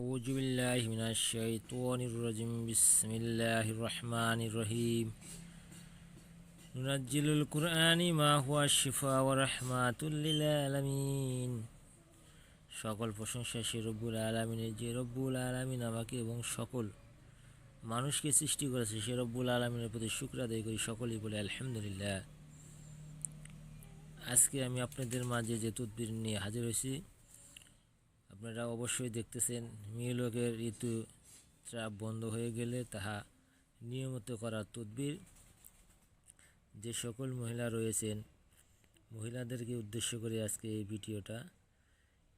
أعوذ بالله من الشيطان الرجيم بسم الله الرحمن الرحيم ننزل القرآن ما هو الشفاء ورحمة للعالمين সকল প্রশংসা সে রব্বুল আলমিনের যে রব্বুল আলমিন আমাকে এবং সকল মানুষকে সৃষ্টি করেছে সে রব্বুল আলমিনের প্রতি শুক্র আদায় করি সকলেই বলে আলহামদুলিল্লাহ আজকে আমি আপনাদের মাঝে যে তদবির নিয়ে হাজির হয়েছি আপনারা অবশ্যই দেখতেছেন, মেয়েলোকের ঋতু চাপ বন্ধ হয়ে গেলে তাহা নিয়মিত করার তদবির। যে সকল মহিলা রয়েছেন, মহিলাদেরকে উদ্দেশ্য করে আজকে এই ভিডিওটা।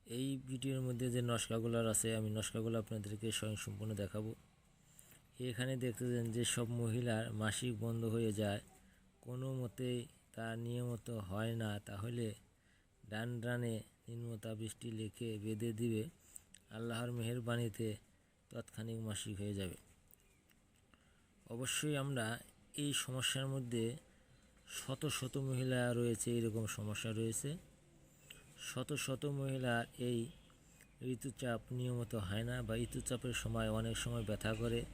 এই ভিডিওর মধ্যে যে নস্কাগুলার আছে, আমি নস্কাগুলো আপনাদেরকে স্বয়ংসম্পূর্ণ দেখাবো। এখানে দেখতেছেন যে সব মহিলার মাসিক বন্ধ হয়ে যায়। কোনো মতেই তা নিয়মিত হয় না। তাহলে ডান ডানে নিম্নতা বৃষ্টি লেখে বেঁধে দিবে, আল্লাহর মেহেরবাণীতে তৎক্ষণিক মাসিক হয়ে যাবে। অবশ্যই আমরা এই সমস্যার মধ্যে শত শত মহিলা রয়েছে, এরকম সমস্যা রয়েছে। শত শত মহিলার এই ঋতুচাপ নিয়মিত হয় না বা ঋতুচাপের সময় অনেক সময় ব্যথা করে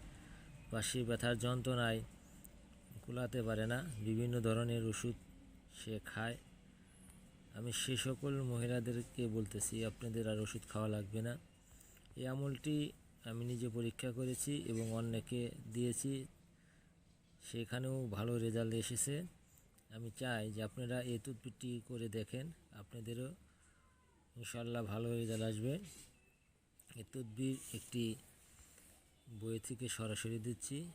বা সেই ব্যথার যন্ত্রণায় কুলাতে পারে না। বিভিন্ন ধরনের ওষুধ সে খায়। আমি সে সকল মহিলাদেরকে বলতেছি, আপনাদের আর ওষুধ খাওয়া লাগবে না। এই আমলটি আমি নিজে পরীক্ষা করেছি এবং অন্যকে দিয়েছি। সেখানেও ভালো রেজাল্ট এসেছে। আমি চাই যে আপনারা এই টুথপিকটি করে দেখেন, আপনাদেরও ইনশাল্লাহ ভালো রেজাল্ট আসবে। এই তদবির একটি বই থেকে সরাসরি দিচ্ছি।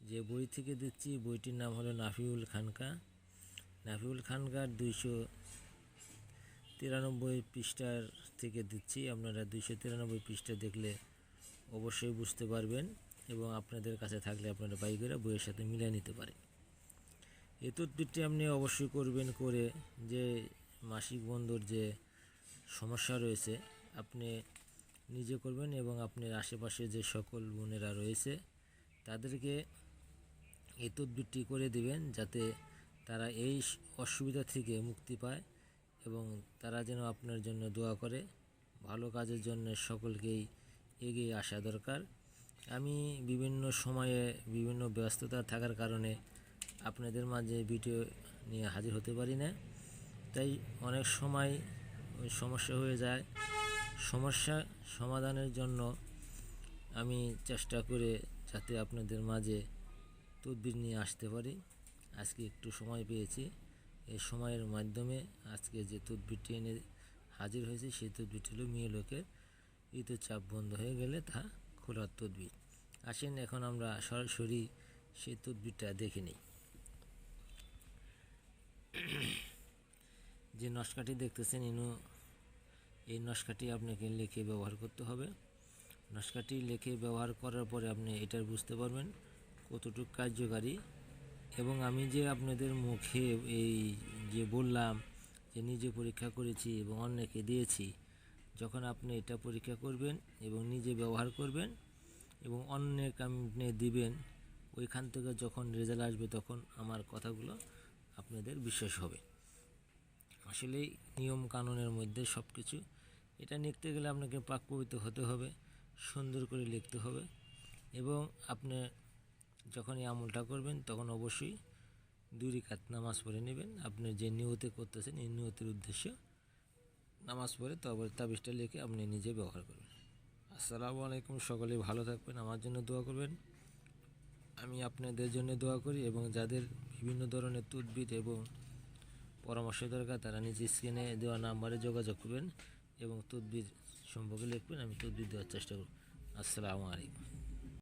যে বই থেকে দিচ্ছি, বইটির নাম হলো নাফিউল খানকা। নাফিউল খানকার দুইশো তিরানব্বই পৃষ্ঠার থেকে দিচ্ছি। আপনারা দুইশো তিরানব্বই পৃষ্ঠা দেখলে অবশ্যই বুঝতে পারবেন এবং আপনাদের কাছে থাকলে আপনারা বাইকেরা বইয়ের সাথে মিলিয়ে নিতে পারেন। এই তদবিরটি আপনি অবশ্যই করবেন করে যে মাসিক বন্ধুর যে সমস্যা রয়েছে, আপনি নিজে করবেন এবং আপনার আশেপাশে যে সকল বোনেরা রয়েছে, তাদেরকে এই তদবিরটি করে দিবেন যাতে তারা এই অসুবিধা থেকে মুক্তি পায় এবং তারা যেন আপনার জন্য দোয়া করে। ভালো কাজের জন্য সকলকেই এগিয়ে আসা দরকার। আমি বিভিন্ন সময়ে বিভিন্ন ব্যস্ততা থাকার কারণে আপনাদের মাঝে ভিডিও নিয়ে হাজির হতে পারি না। তাই অনেক সময় সমস্যা হয়ে যায়। সমস্যা সমাধানের জন্য আমি চেষ্টা করে যাতে আপনাদের মাঝে তদবির নিয়ে আসতে পারি। আজকে একটু সময় পেয়েছি। এই সময়ের মাধ্যমে আজকে যে তদবিরটি এনে হাজির হয়েছে, সেই তদবিরটি হলো মেয়ে লোকের ঋতুচাপ বন্ধ হয়ে গেলে তা খোলার তদবির। আসেন, এখন আমরা সরাসরি সেই তদবিরটা দেখে নিই। যে নস্কাটি দেখতেছেন, ইনু, এই নস্কাটি আপনাকে লিখে ব্যবহার করতে হবে। নস্কাটি লিখে ব্যবহার করার পরে আপনি এটার বুঝতে পারবেন কতটুকু কার্যকারী এবং আমি যে আপনাদের মুখে এই যে বললাম যে নিজে পরীক্ষা করেছি এবং অন্যকে দিয়েছি, যখন আপনি এটা পরীক্ষা করবেন এবং নিজে ব্যবহার করবেন এবং অন্যকে আপনি দিবেন, ওইখান থেকে যখন রেজাল্ট আসবে তখন আমার কথাগুলো আপনাদের বিশ্বাস হবে। আসলে নিয়ম কানুনের মধ্যে সব কিছু এটা লিখতে গেলে আপনাকে পাক পবিত্র হতে হবে, সুন্দর করে লিখতে হবে এবং আপনি যখন এই আমলটা করবেন, তখন অবশ্যই দুই রিকাত নামাজ পড়ে নেবেন। আপনি যে নিয়তে করতেছেন, এই নিয়তের উদ্দেশ্য নামাজ পড়ে তবে তাবিজটা লিখে আপনি নিজে ব্যবহার করবেন। আসসালামু আলাইকুম, সকলে ভালো থাকবেন, আমার জন্য দোয়া করবেন। আমি আপনাদের জন্য দোয়া করি এবং যাদের বিভিন্ন ধরনের তুদবিদ এবং পরামর্শ দরকার, তারা নিজ স্ক্রিনে দেওয়া নাম্বারে যোগাযোগ করবেন এবং তদবির সম্পর্কে লিখবেন, আমি তদবির দেওয়ার চেষ্টা করব। আসসালামু আলাইকুম।